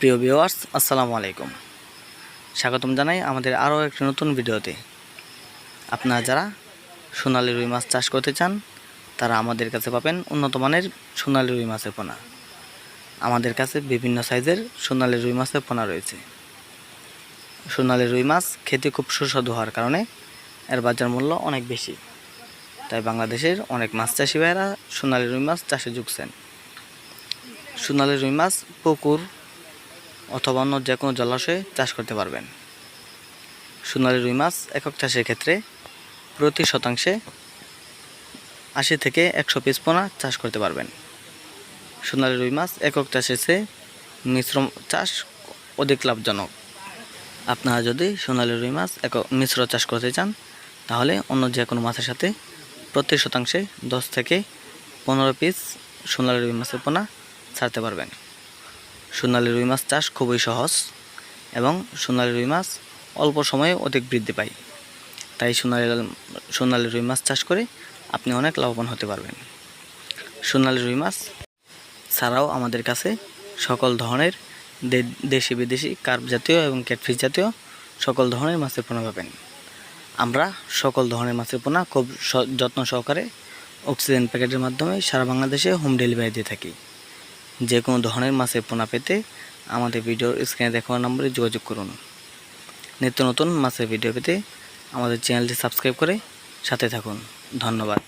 প্রিয় ভিউয়ার্স আসসালামু আলাইকুম। স্বাগতম জানাই আমাদের আরও একটি নতুন ভিডিওতে। আপনারা যারা সোনালী রুই মাছ চাষ করতে চান, তারা আমাদের কাছে পাবেন উন্নত মানের সোনালী রুই মাছের পোনা। আমাদের কাছে বিভিন্ন সাইজের সোনালী রুই মাছের পোনা রয়েছে। সোনালী রুই মাছ খেতে খুব সুস্বাদু হওয়ার কারণে এর বাজার মূল্য অনেক বেশি। তাই বাংলাদেশের অনেক মাছ চাষি ভাইয়েরা সোনালী রুই মাছ চাষে যুগছেন সোনালী রুই মাছ পুকুর অথবা অন্য যে কোনো জলাশয়ে চাষ করতে পারবেন। সোনালী রুই মাছ একক চাষের ক্ষেত্রে প্রতি শতাংশে আশি থেকে একশো পিস পোনা চাষ করতে পারবেন। সোনালী রুই মাছ একক চাষের চেয়ে মিশ্র চাষ অধিক লাভজনক। আপনারা যদি সোনালি রুই মাছ একক মিশ্র চাষ করতে চান, তাহলে অন্য যে কোনো মাছের সাথে প্রতি শতাংশে দশ থেকে পনেরো পিস সোনালি রুই মাছের পোনা ছাড়তে পারবেন। সোনালী রুই মাছ চাষ খুবই সহজ এবং সোনালি রুই মাছ অল্প সময়ে অধিক বৃদ্ধি পায়। তাই সোনালি সোনালি রুই মাছ চাষ করে আপনি অনেক লাভবান হতে পারবেন। সোনালি রুই মাছ ছাড়াও আমাদের কাছে সকল ধরনের দেশি বিদেশি কার্প জাতীয় এবং ক্যাটফিস জাতীয় সকল ধরনের মাছের পোনা পাবেন। আমরা সকল ধরনের মাছের পোনা খুব যত্ন সহকারে অক্সিজেন প্যাকেটের মাধ্যমে সারা বাংলাদেশে হোম ডেলিভারি দিয়ে থাকি। যে কোনো ধরনের মাছের পোনা পেতে আমাদের ভিডিওর স্ক্রিনে দেখানো নম্বরে যোগাযোগ করুন। নিত্য নতুন মাছের ভিডিও পেতে আমাদের চ্যানেলটি সাবস্ক্রাইব করে সাথে থাকুন। ধন্যবাদ।